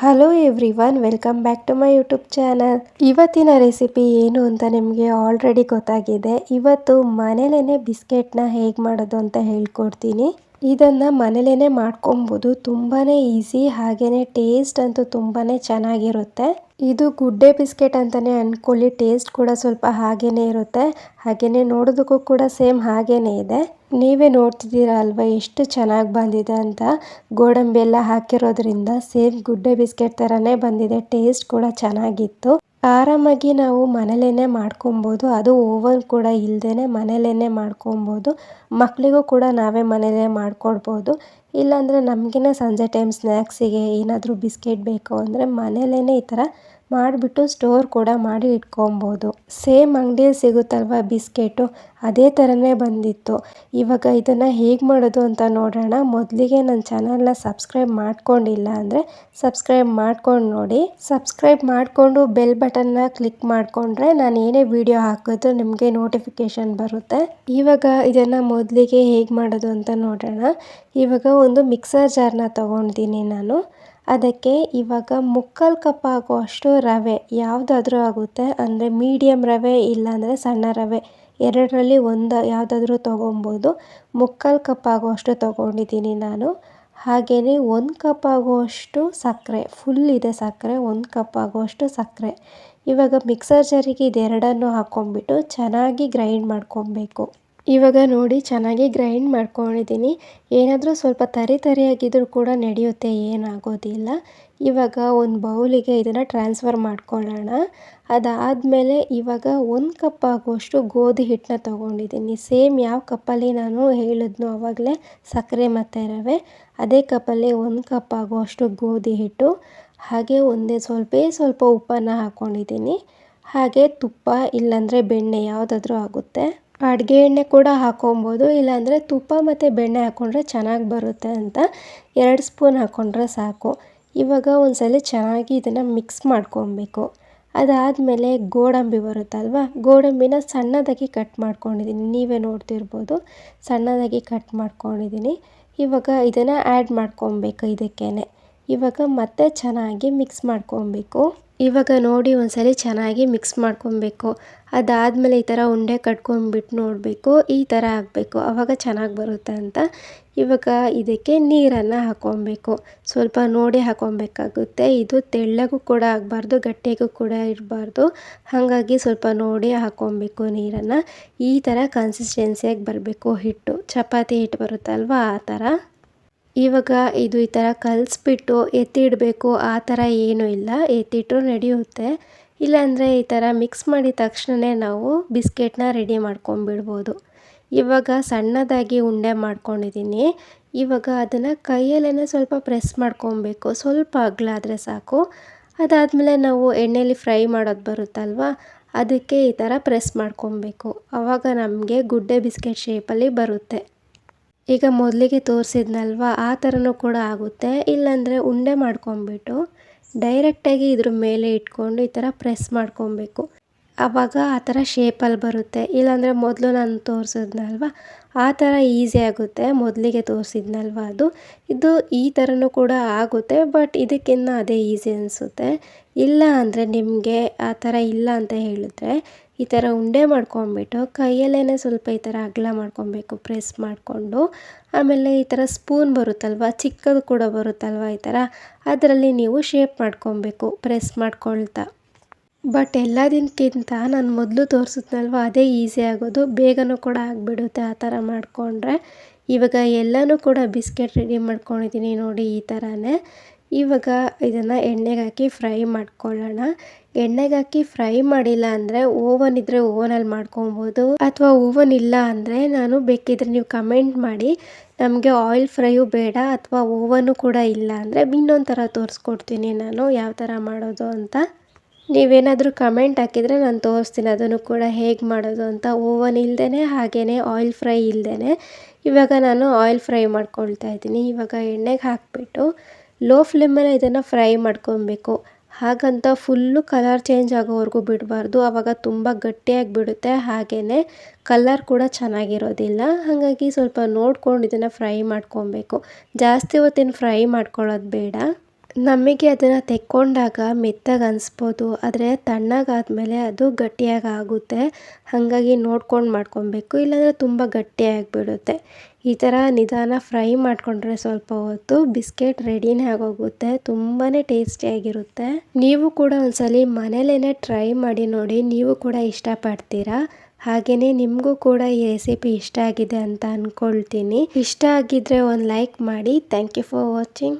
Hello everyone welcome back to my YouTube channel ಇವತ್ತಿನ recipe ಏನು ಅಂತ ನಿಮಗೆ ಆಲ್ರೆಡಿ ಗೊತ್ತಾಗಿದೆ. ಇವತ್ತು ಮನೇಲೇನೆ ಬಿಸ್ಕೆಟ್ನ ಹೇಗೆ ಮಾಡೋದು ಅಂತ ಹೇಳ್ಕೊಡ್ತೀನಿ. ಇದನ್ನು ಮನೇಲೇನೆ ಮಾಡ್ಕೊಬೋದು ತುಂಬಾ ಈಸಿ ಹಾಗೆಯೇ ಟೇಸ್ಟ್ ಅಂತೂ ತುಂಬಾ ಚೆನ್ನಾಗಿರುತ್ತೆ. ಇದು ಗುಡ್ಡೆ ಬಿಸ್ಕೆಟ್ ಅಂತಾನೆ ಅನ್ಕೊಳ್ಳಿ, ಟೇಸ್ಟ್ ಕೂಡ ಸ್ವಲ್ಪ ಹಾಗೇನೆ ಇರುತ್ತೆ. ಹಾಗೇನೆ ನೋಡೋದಕ್ಕೂ ಕೂಡ ಸೇಮ್ ಹಾಗೇನೆ ಇದೆ. ನೀವೇ ನೋಡ್ತಿದ್ದೀರಾ ಅಲ್ವಾ ಎಷ್ಟು ಚೆನ್ನಾಗಿ ಬಂದಿದೆ ಅಂತ? ಗೋಡಂಬಿ ಎಲ್ಲ ಹಾಕಿರೋದ್ರಿಂದ ಸೇಮ್ ಗುಡ್ಡೆ ಬಿಸ್ಕೆಟ್ ಥರನೇ ಬಂದಿದೆ, ಟೇಸ್ಟ್ ಕೂಡ ಚೆನ್ನಾಗಿತ್ತು. ಆರಾಮಾಗಿ ನಾವು ಮನೇಲೇನೆ ಮಾಡ್ಕೊಬೋದು. ಅದು ಓವನ್ ಕೂಡ ಇಲ್ದೇ ಮನೇಲೇನೆ ಮಾಡ್ಕೊಬೋದು. ಮಕ್ಕಳಿಗೂ ಕೂಡ ನಾವೇ ಮನೇಲೇ ಮಾಡಿಕೊಡ್ಬೋದು. ಇಲ್ಲಾಂದರೆ ನಮಗೇನೆ ಸಂಜೆ ಟೈಮ್ ಸ್ನ್ಯಾಕ್ಸಿಗೆ ಏನಾದರೂ ಬಿಸ್ಕೆಟ್ ಬೇಕು ಅಂದರೆ ಮನೇಲೇ ಈ ಥರ ಮಾಡಿಬಿಟ್ಟು ಸ್ಟೋರ್ ಕೂಡ ಮಾಡಿ ಇಟ್ಕೊಬೋದು. ಸೇಮ್ ಅಂಗಡಿಯಲ್ಲಿ ಸಿಗುತ್ತಲ್ವ ಬಿಸ್ಕೆಟು? ಅದೇ ಥರನೇ ಬಂದಿತ್ತು. ಇವಾಗ ಇದನ್ನು ಹೇಗೆ ಮಾಡೋದು ಅಂತ ನೋಡೋಣ. ಮೊದಲಿಗೆ ನನ್ನ ಚಾನಲ್ನ ಸಬ್ಸ್ಕ್ರೈಬ್ ಮಾಡ್ಕೊಂಡಿಲ್ಲ ಅಂದರೆ ಸಬ್ಸ್ಕ್ರೈಬ್ ಮಾಡ್ಕೊಂಡು ನೋಡಿ. ಸಬ್ಸ್ಕ್ರೈಬ್ ಮಾಡಿಕೊಂಡು ಬೆಲ್ ಬಟನ್ನ ಕ್ಲಿಕ್ ಮಾಡಿಕೊಂಡ್ರೆ ನಾನು ಏನೇ ವಿಡಿಯೋ ಹಾಕೋದು ನಿಮಗೆ ನೋಟಿಫಿಕೇಷನ್ ಬರುತ್ತೆ. ಇವಾಗ ಇದನ್ನು ಮೊದಲಿಗೆ ಹೇಗೆ ಮಾಡೋದು ಅಂತ ನೋಡೋಣ. ಇವಾಗ ಒಂದು ಮಿಕ್ಸರ್ ಜಾರ್ನ ತೊಗೊಂಡಿದ್ದೀನಿ ನಾನು. ಅದಕ್ಕೆ ಇವಾಗ ಮುಕ್ಕಾಲು ಕಪ್ ಆಗುವಷ್ಟು ರವೆ ಯಾವುದಾದ್ರೂ ಆಗುತ್ತೆ. ಅಂದರೆ ಮೀಡಿಯಮ್ ರವೆ ಇಲ್ಲಾಂದರೆ ಸಣ್ಣ ರವೆ. ಎರಡರಲ್ಲಿ ಒಂದು ಯಾವುದಾದ್ರೂ ತೊಗೊಬೋದು. ಮುಕ್ಕಾಲು ಕಪ್ ಆಗುವಷ್ಟು ತೊಗೊಂಡಿದ್ದೀನಿ ನಾನು. ಹಾಗೆಯೇ ಒಂದು ಕಪ್ ಆಗುವಷ್ಟು ಸಕ್ಕರೆ. ಫುಲ್ ಇದೆ ಸಕ್ಕರೆ, ಒಂದು ಕಪ್ ಆಗುವಷ್ಟು ಸಕ್ಕರೆ. ಇವಾಗ ಮಿಕ್ಸರ್ ಜಾರಿಗೆ ಇದೆರಡನ್ನು ಹಾಕ್ಕೊಂಬಿಟ್ಟು ಚೆನ್ನಾಗಿ ಗ್ರೈಂಡ್ ಮಾಡ್ಕೊಬೇಕು. ಇವಾಗ ನೋಡಿ ಚೆನ್ನಾಗಿ ಗ್ರೈಂಡ್ ಮಾಡ್ಕೊಂಡಿದ್ದೀನಿ. ಏನಾದರೂ ಸ್ವಲ್ಪ ತರಿ ತರಿಯಾಗಿದ್ದರೂ ಕೂಡ ನಡೆಯುತ್ತೆ, ಏನಾಗೋದಿಲ್ಲ. ಇವಾಗ ಒಂದು ಬೌಲಿಗೆ ಇದನ್ನು ಟ್ರಾನ್ಸ್ಫರ್ ಮಾಡ್ಕೊಳ್ಳೋಣ. ಅದಾದಮೇಲೆ ಇವಾಗ ಒಂದು ಕಪ್ ಆಗುವಷ್ಟು ಗೋಧಿ ಹಿಟ್ಟನ್ನ ತೊಗೊಂಡಿದ್ದೀನಿ. ಸೇಮ್ ಯಾವ ಕಪ್ಪಲ್ಲಿ ನಾನು ಹೇಳಿದ್ನೋ ಆವಾಗಲೇ ಸಕ್ಕರೆ ಮತ್ತು ರವೆ, ಅದೇ ಕಪ್ಪಲ್ಲಿ ಒಂದು ಕಪ್ ಆಗುವಷ್ಟು ಗೋಧಿ ಹಿಟ್ಟು. ಹಾಗೆ ಒಂದೇ ಸ್ವಲ್ಪ ಸ್ವಲ್ಪ ಉಪ್ಪನ್ನು ಹಾಕ್ಕೊಂಡಿದ್ದೀನಿ ಹಾಗೆ ತುಪ್ಪ ಇಲ್ಲಾಂದರೆ ಬೆಣ್ಣೆ ಯಾವುದಾದ್ರೂ ಆಗುತ್ತೆ. ಅಡುಗೆ ಎಣ್ಣೆ ಕೂಡ ಹಾಕೊಬೋದು, ಇಲ್ಲಾಂದರೆ ತುಪ್ಪ ಮತ್ತು ಬೆಣ್ಣೆ ಹಾಕ್ಕೊಂಡ್ರೆ ಚೆನ್ನಾಗಿ ಬರುತ್ತೆ ಅಂತ ಎರಡು ಸ್ಪೂನ್ ಹಾಕ್ಕೊಂಡ್ರೆ ಸಾಕು. ಇವಾಗ ಒಂದ್ಸಲ ಚೆನ್ನಾಗಿ ಇದನ್ನು ಮಿಕ್ಸ್ ಮಾಡ್ಕೊಬೇಕು. ಅದಾದಮೇಲೆ ಗೋಡಂಬಿ ಬರುತ್ತಲ್ವ, ಗೋಡಂಬಿನ ಸಣ್ಣದಾಗಿ ಕಟ್ ಮಾಡ್ಕೊಂಡಿದ್ದೀನಿ ನೀವೇ ನೋಡ್ತಿರ್ಬೋದು, ಸಣ್ಣದಾಗಿ ಕಟ್ ಮಾಡ್ಕೊಂಡಿದ್ದೀನಿ ಇವಾಗ ಇದನ್ನು ಆ್ಯಡ್ ಮಾಡ್ಕೊಬೇಕು ಇದಕ್ಕೇ ಇವಾಗ ಮತ್ತೆ ಚೆನ್ನಾಗಿ ಮಿಕ್ಸ್ ಮಾಡ್ಕೊಬೇಕು. ಇವಾಗ ನೋಡಿ ಒಂದ್ಸಲಿ ಚೆನ್ನಾಗಿ ಮಿಕ್ಸ್ ಮಾಡ್ಕೊಬೇಕು. ಅದಾದಮೇಲೆ ಈ ಥರ ಉಂಡೆ ಕಟ್ಕೊಂಡ್ಬಿಟ್ಟು ನೋಡಬೇಕು. ಈ ಥರ ಆಗಬೇಕು ಆವಾಗ ಚೆನ್ನಾಗಿ ಬರುತ್ತೆ ಅಂತ. ಇವಾಗ ಇದಕ್ಕೆ ನೀರನ್ನು ಹಾಕ್ಕೊಬೇಕು. ಸ್ವಲ್ಪ ನೋಡಿ ಹಾಕ್ಕೊಬೇಕಾಗುತ್ತೆ. ಇದು ತೆಳ್ಳಗೂ ಕೂಡ ಆಗಬಾರ್ದು, ಗಟ್ಟಿಗೂ ಕೂಡ ಇರಬಾರ್ದು. ಹಾಗಾಗಿ ಸ್ವಲ್ಪ ನೋಡಿ ಹಾಕ್ಕೊಬೇಕು ನೀರನ್ನು. ಈ ಥರ ಕನ್ಸಿಸ್ಟೆನ್ಸಿಯಾಗಿ ಬರಬೇಕು ಹಿಟ್ಟು. ಚಪಾತಿ ಹಿಟ್ಟು ಬರುತ್ತಲ್ವ ಆ ಥರ? ಇವಾಗ ಇದು ಈ ಥರ ಕಲಿಸ್ಬಿಟ್ಟು ಎತ್ತಿಡಬೇಕು, ಆ ಥರ ಏನೂ ಇಲ್ಲ. ಎತ್ತಿಟ್ಟರು ನಡೆಯುತ್ತೆ. ಇಲ್ಲಾಂದರೆ ಈ ಥರ ಮಿಕ್ಸ್ ಮಾಡಿದ ತಕ್ಷಣವೇ ನಾವು ಬಿಸ್ಕೆಟ್ನ ರೆಡಿ ಮಾಡ್ಕೊಂಬಿಡ್ಬೋದು ಇವಾಗ ಸಣ್ಣದಾಗಿ ಉಂಡೆ ಮಾಡ್ಕೊಂಡಿದ್ದೀನಿ. ಇವಾಗ ಅದನ್ನು ಕೈಯಲ್ಲೇ ಸ್ವಲ್ಪ ಪ್ರೆಸ್ ಮಾಡ್ಕೊಬೇಕು. ಸ್ವಲ್ಪ ಅಗಲ ಸಾಕು. ಅದಾದಮೇಲೆ ನಾವು ಎಣ್ಣೆಯಲ್ಲಿ ಫ್ರೈ ಮಾಡೋದು ಬರುತ್ತಲ್ವ, ಅದಕ್ಕೆ ಈ ಥರ ಪ್ರೆಸ್ ಮಾಡ್ಕೊಬೇಕು. ಆವಾಗ ನಮಗೆ ಗುಡ್ಡೆ ಬಿಸ್ಕೆಟ್ ಶೇಪಲ್ಲಿ ಬರುತ್ತೆ. ಈಗ ಮೊದಲಿಗೆ ತೋರಿಸಿದ್ನಲ್ವ, ಆ ಥರನೂ ಕೂಡ ಆಗುತ್ತೆ. ಇಲ್ಲಾಂದರೆ ಉಂಡೆ ಮಾಡ್ಕೊಂಬಿಟ್ಟು ಡೈರೆಕ್ಟಾಗಿ ಇದ್ರ ಮೇಲೆ ಇಟ್ಕೊಂಡು ಈ ಥರ ಪ್ರೆಸ್ ಮಾಡ್ಕೊಬೇಕು. ಆವಾಗ ಆ ಥರ ಶೇಪಲ್ಲಿ ಬರುತ್ತೆ. ಇಲ್ಲಾಂದರೆ ಮೊದಲು ನಾನು ತೋರಿಸಿದ್ನಲ್ವ, ಆ ಥರ ಈಸಿ ಆಗುತ್ತೆ. ಮೊದಲಿಗೆ ತೋರಿಸಿದ್ನಲ್ವ ಅದು. ಇದು ಈ ಥರನೂ ಕೂಡ ಆಗುತ್ತೆ ಬಟ್ ಇದಕ್ಕಿಂತ ಅದೇ ಈಸಿ ಅನಿಸುತ್ತೆ. ಇಲ್ಲ ಅಂದರೆ ನಿಮಗೆ ಆ ಥರ ಇಲ್ಲ ಅಂತ ಹೇಳಿದ್ರೆ ಈ ಥರ ಉಂಡೆ ಮಾಡ್ಕೊಂಬಿಟ್ಟು ಕೈಯಲ್ಲೇ ಸ್ವಲ್ಪ ಈ ಥರ ಅಗಲ ಮಾಡ್ಕೊಬೇಕು, ಪ್ರೆಸ್ ಮಾಡಿಕೊಂಡು. ಆಮೇಲೆ ಈ ಥರ ಸ್ಪೂನ್ ಬರುತ್ತಲ್ವ, ಚಿಕ್ಕದು ಕೂಡ ಬರುತ್ತಲ್ವ ಈ ಥರ, ಅದರಲ್ಲಿ ನೀವು ಶೇಪ್ ಮಾಡ್ಕೊಬೇಕು, ಪ್ರೆಸ್ ಮಾಡ್ಕೊಳ್ತಾ. ಬಟ್ ಎಲ್ಲದಕ್ಕಿಂತ ನಾನು ಮೊದಲು ತೋರಿಸಿದ್ನಲ್ವ ಅದೇ ಈಸಿ ಆಗೋದು. ಬೇಗನೂ ಕೂಡ ಆಗಿಬಿಡುತ್ತೆ ಆ ಥರ ಮಾಡಿಕೊಂಡ್ರೆ. ಇವಾಗ ಎಲ್ಲನೂ ಕೂಡ ಬಿಸ್ಕೆಟ್ ರೆಡಿ ಮಾಡ್ಕೊಂಡಿದ್ದೀನಿ ನೋಡಿ ಈ ಥರನೇ. ಇವಾಗ ಇದನ್ನು ಎಣ್ಣೆಗೆ ಹಾಕಿ ಫ್ರೈ ಮಾಡ್ಕೊಳ್ಳೋಣ. ಎಣ್ಣೆಗೆ ಹಾಕಿ ಫ್ರೈ ಮಾಡಿಲ್ಲ ಅಂದರೆ ಓವನ್ ಇದ್ದರೆ ಓವನಲ್ಲಿ ಮಾಡ್ಕೊಬೋದು. ಅಥವಾ ಓವನ್ ಇಲ್ಲ ಅಂದರೆ ನಾನು ಬೇಕಿದ್ರೆ ನೀವು ಕಮೆಂಟ್ ಮಾಡಿ. ನಮಗೆ ಆಯಿಲ್ ಫ್ರೈಯು ಬೇಡ ಅಥವಾ ಓವನು ಕೂಡ ಇಲ್ಲ ಅಂದರೆ ಇನ್ನೊಂದು ಥರ ತೋರಿಸ್ಕೊಡ್ತೀನಿ ನಾನು ಯಾವ ಥರ ಮಾಡೋದು ಅಂತ. ನೀವೇನಾದರೂ ಕಮೆಂಟ್ ಹಾಕಿದರೆ ನಾನು ತೋರಿಸ್ತೀನಿ ಅದನ್ನು ಕೂಡ ಹೇಗೆ ಮಾಡೋದು ಅಂತ. ಓವನ್ ಇಲ್ಲದೇ ಹಾಗೆಯೇ ಆಯಿಲ್ ಫ್ರೈ ಇಲ್ಲದೇ ಇವಾಗ ನಾನು ಆಯಿಲ್ ಫ್ರೈ ಮಾಡ್ಕೊಳ್ತಾ ಇದ್ದೀನಿ. ಇವಾಗ ಎಣ್ಣೆಗೆ ಹಾಕಿಬಿಟ್ಟು ಲೋ ಫ್ಲೇಮಲ್ಲಿ ಇದನ್ನು ಫ್ರೈ ಮಾಡ್ಕೊಬೇಕು. ಹಾಗಂತ ಫುಲ್ಲು ಕಲರ್ ಚೇಂಜ್ ಆಗೋವರೆಗೂ ಬಿಡಬಾರ್ದು. ಆವಾಗ ತುಂಬ ಗಟ್ಟಿಯಾಗಿ ಬಿಡುತ್ತೆ. ಹಾಗೇ ಕಲರ್ ಕೂಡ ಚೆನ್ನಾಗಿರೋದಿಲ್ಲ. ಹಾಗಾಗಿ ಸ್ವಲ್ಪ ನೋಡ್ಕೊಂಡು ಇದನ್ನು ಫ್ರೈ ಮಾಡ್ಕೊಬೇಕು. ಜಾಸ್ತಿ ಹೊತ್ತಿನ ಫ್ರೈ ಮಾಡ್ಕೊಳ್ಳೋದು ಬೇಡ. ನಮಗೆ ಅದನ್ನು ತೆಕ್ಕೊಂಡಾಗ ಮೆತ್ತಗೆ ಅನಿಸ್ಬೋದು, ಆದರೆ ತಣ್ಣಗಾದಮೇಲೆ ಅದು ಗಟ್ಟಿಯಾಗಿ ಆಗುತ್ತೆ ಹಾಗಾಗಿ ನೋಡ್ಕೊಂಡು ಮಾಡ್ಕೊಬೇಕು, ಇಲ್ಲಾಂದರೆ ತುಂಬ ಗಟ್ಟಿಯಾಗಿಬಿಡುತ್ತೆ. ಈ ಥರ ನಿಧಾನ ಫ್ರೈ ಮಾಡಿಕೊಂಡ್ರೆ ಸ್ವಲ್ಪ ಹೊತ್ತು ಬಿಸ್ಕೆಟ್ ರೆಡಿನೇ ಆಗೋಗುತ್ತೆ ತುಂಬಾ ಟೇಸ್ಟಿಯಾಗಿರುತ್ತೆ. ನೀವು ಕೂಡ ಒಂದ್ಸಲಿ ಮನೇಲೇ ಟ್ರೈ ಮಾಡಿ ನೋಡಿ, ನೀವು ಕೂಡ ಇಷ್ಟಪಡ್ತೀರಾ? ಹಾಗೆಯೇ ನಿಮಗೂ ಕೂಡ ಈ ರೆಸಿಪಿ ಇಷ್ಟ ಆಗಿದೆ ಅಂತ ಅಂದ್ಕೊಳ್ತೀನಿ ಇಷ್ಟ ಆಗಿದ್ದರೆ ಒಂದು ಲೈಕ್ ಮಾಡಿ. Thank you for watching.